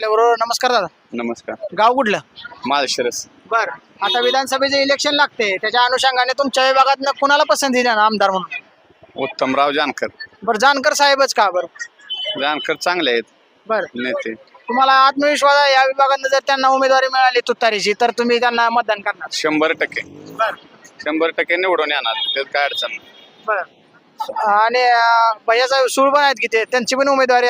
आपल्या बरोबर नमस्कार दादा. नमस्कार. गाव कुठलं? माळशिरस. बर. आता विधानसभेचे इलेक्शन लागते. त्याच्या अनुषंगाने तुमच्या विभागात कुणाला पसंती द्या आमदार म्हणून? उत्तमराव जानकर. बरं जानकर साहेबच का बरं? जानकर चांगले आहेत. बर. नेते. तुम्हाला आत्मविश्वास आहे या विभागात जर त्यांना उमेदवारी मिळाली तुतारीची तर तुम्ही त्यांना मतदान करणार. शंभर टक्के. बर. शंभर टक्के निवडून येणार. त्यात काय अडचण नाही. बर. आणि भैयाचा सूळ पण आहेत की ते? त्यांची पण उमेदवारी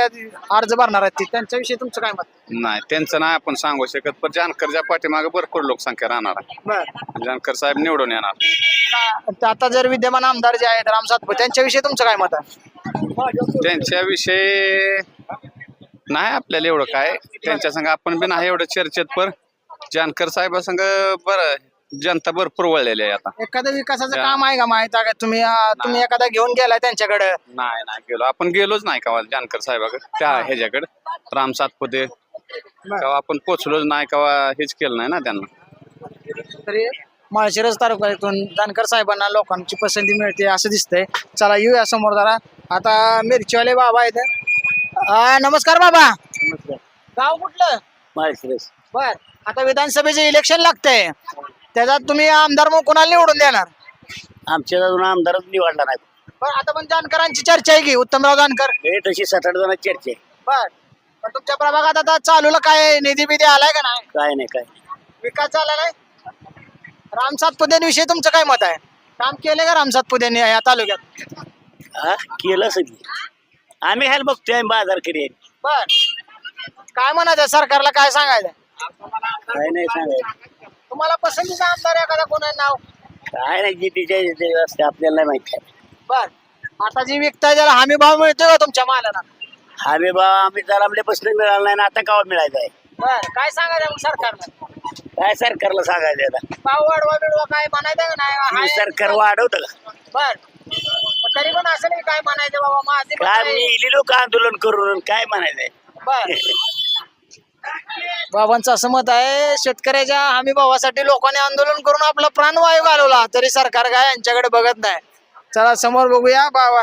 अर्ज भरणार आहेत ती. त्यांच्याविषयी तुमचं काय मत? नाही त्यांचं नाही आपण सांगू शकत. पण जानकरच्या पाठीमागे भरपूर लोकसंख्या राहणार. आहे. जानकर साहेब निवडून येणार. आता जर विद्यमान आमदार जे आहेत राम सातपुते त्यांच्याविषयी तुमचं काय मत आहे? त्यांच्याविषयी नाही आपल्याला एवढं काय. त्यांच्या संग आपण बी नाही एवढं चर्चेत पर जानकर साहेबासंग बरं जनता भरपूर वळलेली आहे आता. एखादं विकासाचं काम आहे का माहीत आहे का? तुम्ही अं, तुम्ही एखादा घेऊन गेलाय त्यांच्याकडे? नाही नाही गेलो. आपण गेलोच नाही का जानकर साहेबाकडे? त्या ह्याच्याकडे. राम सातपुते. केव्हा आपण पोचलोच नाही केव्हा हेच केलं नाही ना त्यांना. तरी माळशिरस तालुक्यातून जानकर साहेबांना लोकांची पसंती मिळते असं दिसतंय. चला येऊया समोर जरा. आता मिरचीवाले बाबा आहेत. नमस्कार बाबा. गाव कुठलं? माळशिरस. बर. आता विधानसभेचे इलेक्शन लागतंय. त्याच्यात तुम्ही आमदार मग कोणाला निवडून देणार? आमच्या अजून आमदारच निवडला नाही. बर आता पण जानकरांची चर्चा आहे की उत्तमराव जानकर. हे तशी सात आठ जणांची चर्चा आहे. बर पण तुमच्या प्रभागात आता चालूला काय निधी बिधी आलाय का नाही? काय नाही काय विकास झाला नाही? राम सातपुतेविषयी तुमचं काय मत आहे? काम केले का राम सातपुतेंनी या तालुक्यात? हा केलं सगळी. आम्ही ह्याला बघतोय आम्ही बाजार करी बर. काय म्हणायचं सरकारला काय सांगायचं? काय नाही सांगायचं. तुम्हाला पसंतीचा आमदार एखादा कोण आहे नाव? काय नाही जी इथे असते आपल्याला नाही माहिती आहे. बर. आता जी विकताय त्याला हमी भाव मिळतोय का तुमच्या मालाला? बा आम्ही जर आपल्या प्रश्न मिळाला नाही ना आता कावा मिळायचा आहे. बर. काय सांगायचं मग सरकारला? काय सरकारला सांगायचं आता? भाव वाढवा बिडवा काय म्हणायचं का नाही? सरकार वाढवतं का बर. पण तरी पण असं नाही काय म्हणायचं बाबा माझे काय आहे. मी लोक आंदोलन करून काय म्हणायचंय बर. बाबांचं असं मत आहे शेतकऱ्याच्या हमी भावासाठी लोकांनी आंदोलन करून आपला प्राणवायू घालवला तरी सरकार काय यांच्याकडे बघत नाही. चला समोर बघूया बाबा.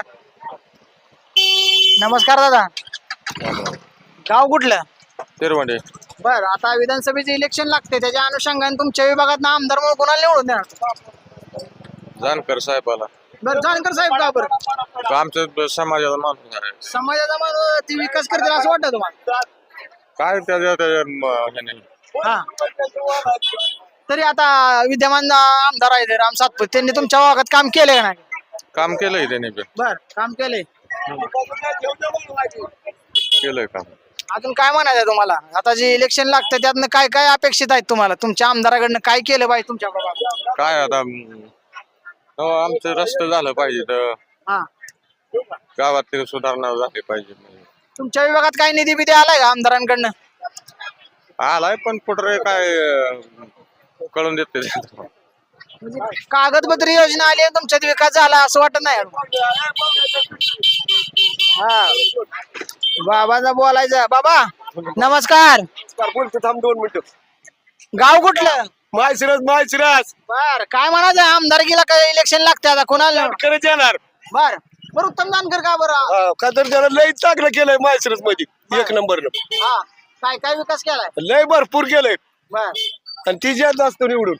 नमस्कार दादा. गाव कुठलं? तेरवंडे बर आता विधानसभेचे इलेक्शन लागते त्याच्या अनुषंगाने तुमच्या विभागात आमदार म्हणून कोणाला निवडून देणार? जानकर साहेबाला. बरं जानकर साहेब का बरं? आमच्या समाजाचा माणूस आहे. समाजाचा माणूस ती विकास करतील असं वाटतं तुम्हाला? काय त्याच्या त्याच्या म- ह्याने? हा. तरी आता विद्यमान आमदार आहेत राम सातपुते. त्यांनी तुमच्या भागात काम केले का नाही? काम केलंय त्याने बर काम केले केलंय काम. अजून काय म्हणायचं तुम्हाला? आता जे इलेक्शन लागतं त्यातनं काय काय अपेक्षित आहेत तुम्हाला? तुमच्या आमदाराकडनं काय केलं पाहिजे तुमच्या भागात काय आता म, हो, आमचं रस्ते झालं पाहिजे तर हा. गावात सुधारणा झाली पाहिजे. तुमच्या विभागात काय निधी बिधी आलाय का आमदारांकडनं? आलाय पण कुठे काय अं, कळून देते म्हणजे कागदपत्र योजना आली आहे तुमच्यात विकास झाला असं वाटत नाही हा. बाबाचा बोलायचं. बाबा नमस्कार. बोलतो थांब दोन मिनिटं. गाव कुठलं? माळशिरस माळशिरस. बर काय म्हणायचं? आमदारकीला काय इलेक्शन लागते आता? कोणाला? कडे येणार. बर. बर उत्तम जानकर का बरं का तर त्याला लय चांगलं केलंय माळशिरसमध्ये एक नंबर हा काय काय विकास केलाय? लय भरपूर केलंय. बर. आणि ती ज्यात असतो निवडून.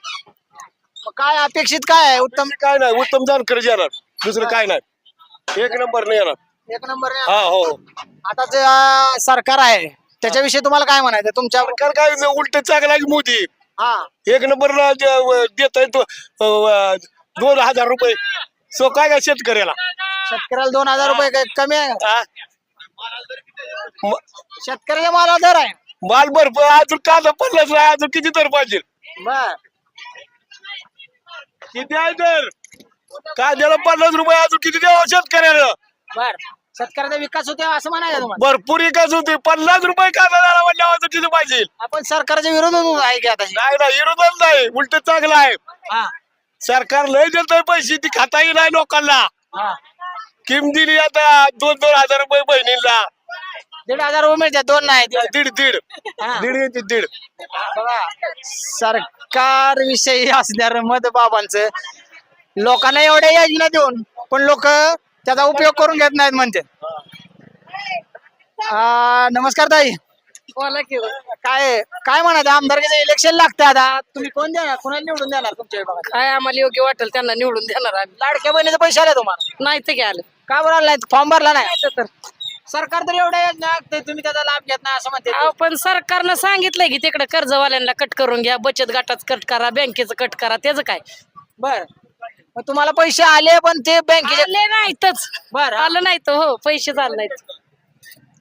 मग काय अपेक्षित काय आहे? उत्तम काय नाही. उत्तम जानकर येणार. दुसरं काय नाही. एक नंबर नाही येणार. एक नंबर हा हो. आता जे अं, सरकार आहे त्याच्याविषयी तुम्हाला काय म्हणायचं? तुमच्या सरकार काय उलट चांगला आहे मोदी? हा. एक नंबरला देत आहे दोन हजार रुपये. सो काय काय शेतकऱ्याला? शेतकऱ्याला दोन हजार रुपये काय कमी आहे? का? हा? म- शेतकऱ्याच्या माला दर आहे. माल भरपूर अजून कांदा पडलाच नाही अजून किती तर पाहिजे? बर. किती आहे तर? कांद्याला पन्नास रुपये अजून किती द्यावं शेतकऱ्याला? बर. शेतकऱ्याचा विकास होते असं म्हणायचं तुम्हाला? भरपूर विकास होते पन्नास रुपये कांदा झाला म्हणल्यावर अजून किती पाहिजे? आपण सरकारच्या विरोधात आहे की आता? नाही ना विरोधच नाही. उलट चांगलं आहे. हा. सरकार लय देतोय पैसे ती खाताही नाही लोकांना. हा. किम दिली आता? दोन दोन हजार रुपये बहिणीला. दीड हजार रुपये मिळते दोन नाही दीड. दीड दीड. हा. दीड येते दीड. बघा सरकार विषयी असणार मत बाबांचं लोकांना एवढ्या योजना देऊन पण लोक त्याचा उपयोग करून घेत नाहीत म्हणते. नमस्कार ताई. बोला की काय काय म्हणायचं? आमदारकीचं इलेक्शन लागतं आता. तुम्ही कोण देणार? कोणाला निवडून देणार तुमच्या विभागात? काय आम्हाला योग्य वाटेल त्यांना निवडून देणार आम्ही. लाडक्या बहिणीचे पैसे आले तुम्हाला? नाही तर घ्याल का बरं आला नाही? फॉर्म भरला नाही? तर सरकार तर एवढ्या योजना आखतंय, तुम्ही त्याचा लाभ घेत नाही असं म्हणते. अहो पण सरकारनं सांगितलंय की तिकडे कर्जवाल्यांना कट करून घ्या बचत गटाचं कट करा बँकेचं कट करा त्याचं काय? बर. मग तुम्हाला पैसे आले पण ते बँकेचे आले नाहीतच. बरं. आलं नाही तर हो. पैसे झाले नाहीत.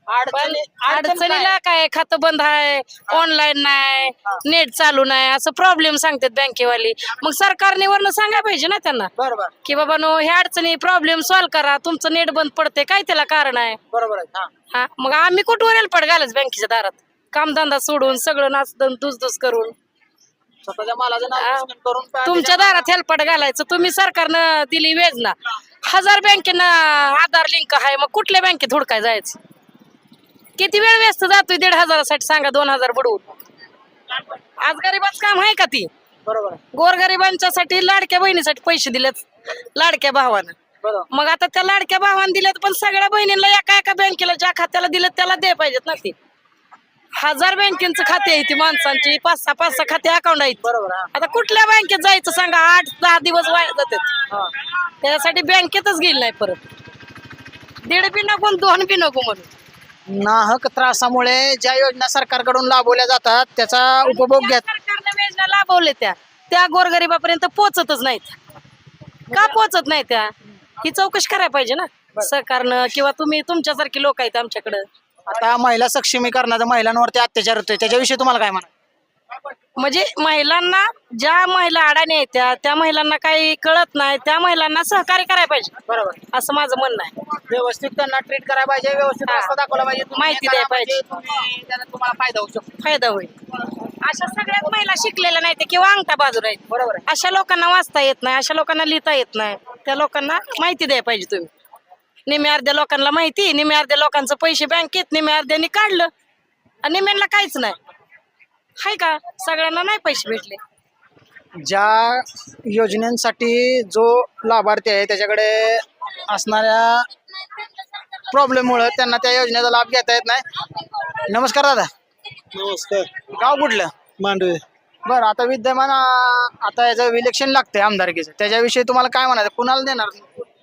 अडचणी? अडचणीला काय? खातं बंद आहे ऑनलाईन नाही नेट चालू नाही असं प्रॉब्लेम सांगतात बँकेवाली मग सरकारने वरनं सांगायला पाहिजे ना त्यांना? बरं की बाबा नो ह्या अडचणी प्रॉब्लेम सॉल्व्ह करा. तुमचं नेट बंद पडते काय त्याला कारण आहे? बरोबर आहे. हा. हा. मग आम्ही कुठवर पड घालच बँकेच्या दारात? कामधंदा सोडून सगळं नाच दुसदुस करून. स्वतःच्या मालाचं नाव हा. रोशन करून तुमच्या दारात हेल्पट घालायचं. तुम्ही सरकारनं दिली योजना हजार बँकेनं आधार लिंक आहे. मग कुठल्या बँकेत हुडकाय जायचं? किती वेळ व्यस्त जातोय? दीड हजारासाठी सांगा दोन हजार बुडवून. आज गरीबाच काम आहे का ती? बरोबर गोरगरिबांच्यासाठी लाडक्या बहिणीसाठी पैसे दिलेत लाडक्या भावानं. मग आता त्या लाडक्या भावानं दिलेत पण सगळ्या बहिणींना एका एका बँकेला ज्या खात्याला दिलं त्याला द्याय पाहिजेत ना ती. हजार बँकेचं खाते आहे ती माणसांची पाच सहा पाच सहा खाते अकाउंट आहेत. बरोबर आता कुठल्या बँकेत जायचं सांगा आठ दहा दिवस वाया जातात. त्याच्यासाठी बँकेतच गेली नाही परत. दीड बी नको दोन बी नको म्हणून. नाहक त्रासामुळे ज्या योजना सरकारकडून राबवल्या जातात त्याचा उपभोग घेत सरकारनं योजना लाभवले त्या त्या गोरगरिबापर्यंत पोहोचतच नाहीत. का पोहोचत नाही त्या? ही चौकशी करायला पाहिजे ना. सरकारनं किंवा तुम्ही तुमच्यासारखी लोक आहेत आमच्याकडं. आता महिला सक्षमीकरणाचा महिलांवरती अत्याचार होतोय त्याच्याविषयी तुम्हाला काय म्हणा म्हणजे महिलांना ज्या महिला अडाणी आहेत त्या महिलांना काही कळत नाही त्या महिलांना सहकार्य करायला पाहिजे. बरोबर. असं माझं म्हणणं आहे. व्यवस्थित त्यांना ट्रीट करायला पाहिजे व्यवस्थित हा. रस्ता दाखवला पाहिजे. तुम्ही माहिती हे द्यायला करा पाहिजे. म्हणजे तुम्ही त्याला तुम्हाला फायदा होऊ शकतो. फायदा होईल. अशा सगळ्याच महिला शिकलेल्या नाही किंवा अंगठा बाजूला आहेत. बरोबर आहे. अशा लोकांना वाचता येत नाही अशा लोकांना लिहिता येत नाही. त्या लोकांना माहिती द्यायला पाहिजे तुम्ही. निम्या अर्ध्या लोकांना माहिती निम्या अर्ध्या लोकांचं पैसे बँकेत निम्या अर्ध्यानी काढलं. आणि निम्यांना काहीच नाही. हाय का? सगळ्यांना नाही पैसे भेटले. ज्या योजनांसाठी जो लाभार्थी आहे त्याच्याकडे असणाऱ्या प्रॉब्लेम मुळे त्यांना त्या योजनेचा लाभ घेता येत नाही. नमस्कार दादा. नमस्कार. गाव कुठलं? मांडवे. बरं आता विद्यमान आता याचं इलेक्शन लागतंय आमदारकीचं. त्याच्याविषयी तुम्हाला काय म्हणायचं? कुणाला देणार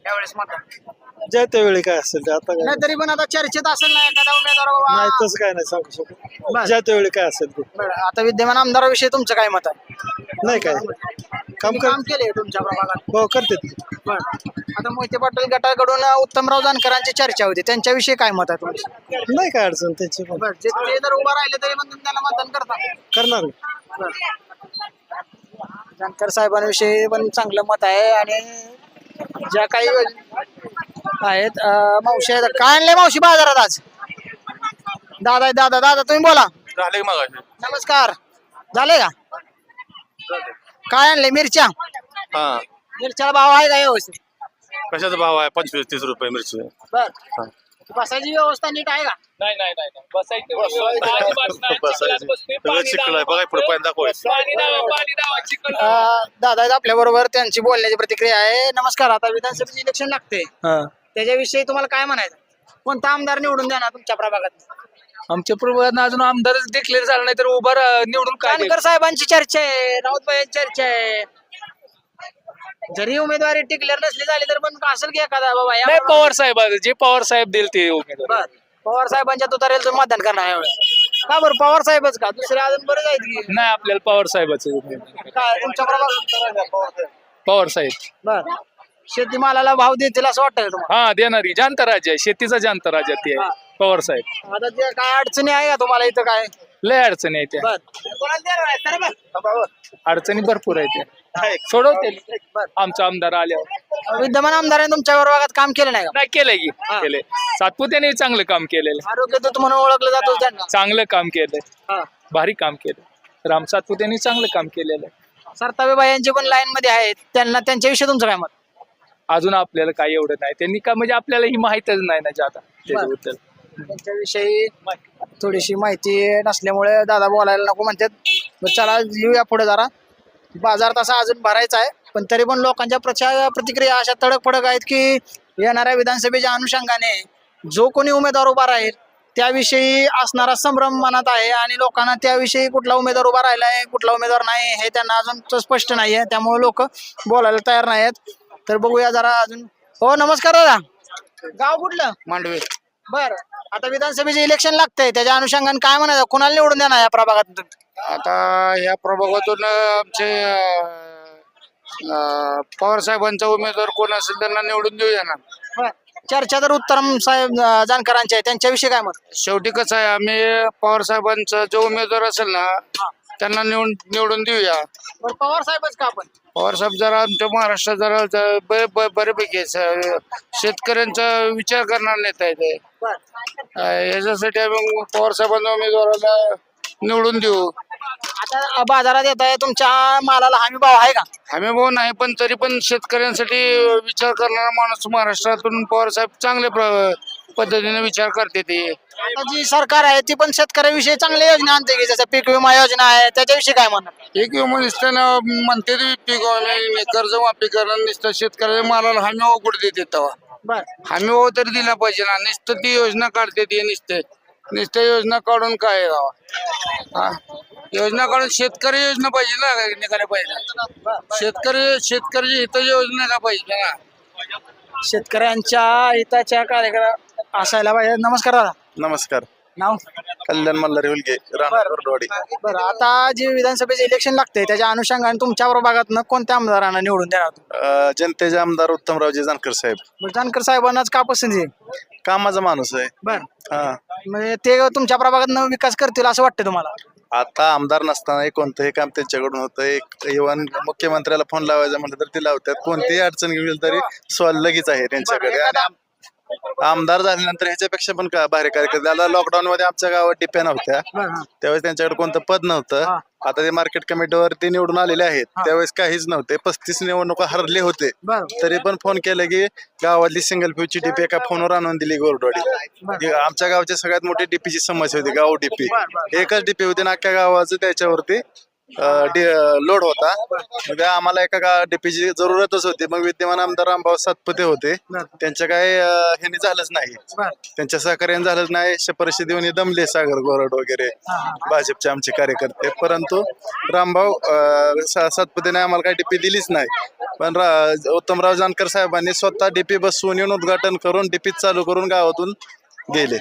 यावेळेस मतदान? ज्या त्यावेळी काय असेल ते आता काय नाही तरी पण आता चर्चेत असेल ना एखादा उमेदवार बाबा. नाही तसं काय नाही सांगू शकत. बरं. ज्या त्यावेळी काय असेल ते. बरं, आता विद्यमान आमदाराविषयी तुमचं काय मत आहे? नाही काय काम कर. काम केले तुमच्या प्रभागात. हो करते. बरं. आता मोहिते पाटील गटाकडून उत्तमराव जानकरांची चर्चा होती. त्यांच्याविषयी काय मत आहे तुमचं? नाही काय अडचण त्यांची पण. बरं, जे ते जर उभा राहिले तरी पण तुम्ही त्यांना मतदान करता. करणार. जानकर साहेबांविषयी पण चांगलं मत आहे आणि ज्या काही आहेत. अं, मावशी आहेत. काय आणले मावशी बाजारात आज? दादा दादा. दादा तुम्ही बोला. झाले नमस्कार. झाले का? काय आणले मिरच्या? हा. मिरच्याला भाव आहे का व्यवस्थित? कशाचा भाव आहे? पंचवीस तीस रुपये मिरची. बर. बसायची व्यवस्था नीट आहे का नाही नाही नाही नाही. बसायचं अजिबात नाही. चिखलात बसते. सगळं पाणी चिखल आहे. दावा. बघा पुढे पाणी दाखव. पाणी दावा, पाणी दावा, चिखल दावा. अं, दादा आपल्या बरोबर त्यांची बोलण्याची प्रतिक्रिया आहे नमस्कार आता विधानसभेचे इलेक्शन लागते त्याच्याविषयी तुम्हाला काय म्हणायचं कोणता आमदार निवडून द्या ना तुमच्या प्रभागात आमच्या प्रभागात अजून आमदार डिक्लेअर झाला नाही तर उभा रा- निवडून काय जानकर साहेबांची चर्चा आहे राऊतबाई चर्चा आहे जरी उमेदवारी टिकलेर नसली झाली तर पण असेल की एखादा बाबा या नाही पवार साहेब आहे. जे पवार साहेब देईल ते उमेदवार. बर. पवार साहेबांच्या तुतारेल तुम्ही मतदान करणार यावेळेस. का बरं? पवार साहेबच का? दुसरे अजून बरेच आहेत की? नाही आपल्याला पवार साहेबाचं उमेदवार. तुमच्या पवार साहेब? बर. शेतीमालाला भाव देतील असं वाटतं का तुम्हाला? हा देणारी. जानता राज्य आहे. शेतीचा जानता राज्य ते आहे. पवार साहेब. आता ते काय अडचणी आहे का तुम्हाला इथं काय? लय अडचणी आहे त्या. बर. कोणाला देणार आहे? तर बघ. अडचणी भरपूर आहे त्या. सोडवतील आमचा आमदार आल्यावर विद्यमान आमदारांनी तुमच्या प्रभागात काम केलं नाही का? नाही केलंय की. केलंय. सातपुत्याने चांगलं काम केलेलं. आरोग्य दूत म्हणून ओळखलं जातो त्यांना. चांगलं काम केलंय. हा. भारी काम केलं राम सातपुत्याने चांगलं काम केलेलं आहे. यांचे पण लाईन मध्ये आहेत. त्यांना त्यांच्याविषयी तुमचं काय मत? अजून आपल्याला काही एवढं नाही. त्यांनी का म्हणजे आपल्याला ही माहितच नाही ना जाता त्याच्याबद्दल. त्यांच्याविषयी थोडीशी माहिती नसल्यामुळे दादा बोलायला नको म्हणतात. बरं चला येऊया पुढे जरा. बाजार तसा अजून भरायचा आहे पण तरी पण लोकांच्या प्रचार प्रतिक्रिया अशा तडक फडक आहेत की येणाऱ्या विधानसभेच्या अनुषंगाने जो कोणी उमेदवार उभा राहील त्याविषयी असणारा संभ्रम मनात आहे आणि लोकांना त्याविषयी कुठला उमेदवार उभा राहिला आहे कुठला उमेदवार नाही हे त्यांना अजून स्पष्ट नाही आहे. त्यामुळे लोक बोलायला तयार नाही आहेत. तर बघूया जरा अजून. हो नमस्कार दादा. गाव कुठलं? मांडवे. बर. आता विधानसभेचे इलेक्शन लागतंय त्याच्या अनुषंगाने काय म्हणायचं? कुणाला निवडून देणार या प्रभागात आता या प्रभागातून आमचे पवार साहेबांचा उमेदवार कोण असेल त्यांना निवडून देऊया ना बर. चर्चा तर उत्तम साहेब अं, जानकरांची आहे. त्यांच्याविषयी काय मत? शेवटी कसं आहे आम्ही पवार साहेबांचा जो उमेदवार असेल ना त्यांना निवडून निवडून देऊया. बरं, पवार साहेबच का आपण? पवार साहेब जरा आमच्या महाराष्ट्रात जरा ज- ब- ब- बऱ्यापैकी आहे. स- शेतकऱ्यांचा विचार करणार नेता आहे ते. बर. अं, याच्यासाठी आम्ही पवार साहेबांच्या उमेदवाराला निवडून देऊ. आता बाजारात येत आहे तुमच्या मालाला हमी भाव आहे का? आम्ही भाऊ नाही पण तरी पण शेतकऱ्यांसाठी विचार करणारा माणूस महाराष्ट्रातून पवार साहेब चांगल्या प्र- पद्धतीने विचार करते ते. आता जी सरकार आहे ती पण शेतकऱ्याविषयी चांगल्या योजना आणते की जसं पीक विमा योजना आहे त्याच्याविषयी काय म्हणणार एक विमा निसताना म्हणते ते पीक विमा, कर्ज माफी करणं नुसतं शेतकऱ्याच्या मालाला हमी अवघड देते तेव्हा. बर. हमी भाव तरी दिला पाहिजे ना नुसतं ती योजना काढते ती नुसते नुसत्या योजना काढून काय आहे हा? योजना काढून शेतकरी योजना पाहिजे ना निघाल्या पाहिजे. शेतकरी शेतकऱ्याची हित योजना का पाहिजे ना? शेतकऱ्यांच्या हिताच्या कार्यक्रम असायला पाहिजे. नमस्कार दादा. नमस्कार. नाव? कल्याण मल्हारी हुलगे राहणार. बरं. आता जे विधानसभेचे इलेक्शन लागते त्याच्या अनुषंगाने तुमच्या प्रभागातनं कोणत्या आमदारांना निवडून देणार तुम्ही? अं, जनतेचे आमदार उत्तमरावजी जानकर साहेब. मग जानकर साहेबांनाच का पसंती आहे? कामाचा माणूस आहे. बर. हा. म्हणजे ते तुमच्या प्रभागातनं विकास करतील असं वाटतं तुम्हाला? आता आमदार नसताना कोणतंही काम त्यांच्याकडून होतं. एक इव्हन मुख्यमंत्र्याला फोन लावायचा म्हटलं तर ते लावतात. कोणतीही अडचण घेईल तरी सॉल्व लगेच आहे त्यांच्याकडे. आणि आम- आमदार झाल्यानंतर ह्याच्यापेक्षा पण का भारी कार्य करतात आता लॉकडाऊन मध्ये आमच्या गावात टिप्या नव्हत्या. त्यावेळेस त्यांच्याकडे कोणतं पद नव्हतं. आता ते मार्केट कमिटीवर ते निवडून आलेले आहेत. त्यावेळेस काहीच नव्हते. पस्तीस निवडणुका हरले होते. बरं. तरी पण फोन केलं की गावातली सिंगल फ्यूची डीपी एका फोनवर आणून दिली गोरडवाडी आमच्या गावची सगळ्यात मोठी डीपीची समस्या होती गाव डीपी एकच डीपी होती ना अख्ख्या गावाचं त्याच्यावरती लोड होता. मग आम्हाला एका डीपीची जरूरतच होती. मग विद्यमान आमदार रामभाऊ सातपुते होते. त्यांच्या काय ह्याने झालंच नाही. त्यांच्या सहकार्याने झालंच नाही. अशा येऊन दमले सागर गोरड वगैरे भाजपचे आमचे कार्यकर्ते. परंतु रामभाऊ सातपुतेने आम्हाला काही डीपी दिलीच नाही. पण उत्तमराव जानकर साहेबांनी स्वतः डीपी बसवून येऊन उद्घाटन करून डीपी चालू करून गावातून गेले.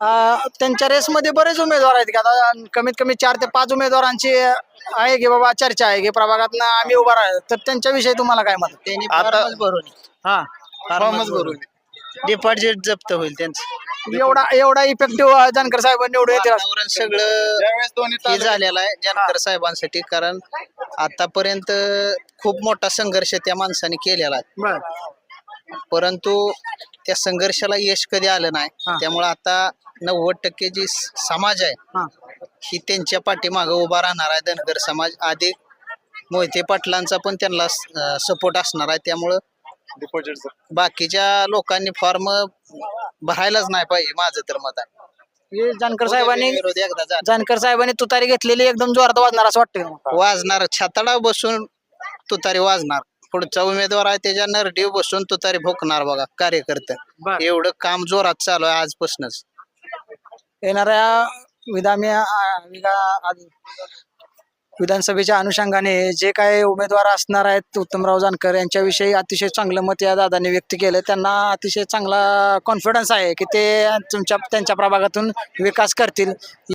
त्यांच्या रेसमध्ये बरेच उमेदवार आहेत की? आता कमीत कमी चार ते पाच उमेदवारांची आहे की बाबा चर्चा आहे की प्रभागातनं आम्ही उभा राहिलो. तर त्यांच्याविषयी तुम्हाला काय मत त्यांनी आता- भरून हा फॉर्मच भरून डिपॉझिट जप्त होईल त्यांचं. एवढा एवढा इफेक्टिव्ह जानकर साहेब निवडून येतील असं. वातावरण सगळं ज्यावेळेस दोन्ही झालेलं आहे जानकर साहेबांसाठी कारण आतापर्यंत खूप मोठा संघर्ष त्या माणसाने केलेला आहे. बरं. परंतु त्या संघर्षाला यश कधी आलं नाही. त्यामुळे आता नव्वद टक्के जी समाज आहे हा. त्यांच्या पाठीमागं उभा राहणार आहे धनगर समाज. आधी मोहिते पाटलांचा पण त्यांना सपोर्ट असणार आहे त्यामुळं बाकीच्या लोकांनी फॉर्म भरायलाच नाही पाहिजे माझं तर मत आहे. हे जानकर साहेबांनी जानकर साहेबांनी तुतारी घेतलेली एकदम जोरात वाजणार असं वाटतं? वाजणार. छाताडा बसून तुतारी वाजणार. पुढचा उमेदवार आहे त्याच्या नरडीव बसून तुतारी भोकणार बघा कार्यकर्ते. एवढं काम जोरात चालू आहे आजपासूनच. येणाऱ्या विधामी विधानसभेच्या अनुषंगाने जे काही उमेदवार असणार आहेत उत्तमराव जानकर यांच्याविषयी अतिशय चांगलं मत या दादांनी व्यक्त केलं. त्यांना अतिशय चांगला कॉन्फिडन्स आहे की ते तुमच्या त्यांच्या प्रभागातून विकास करतील.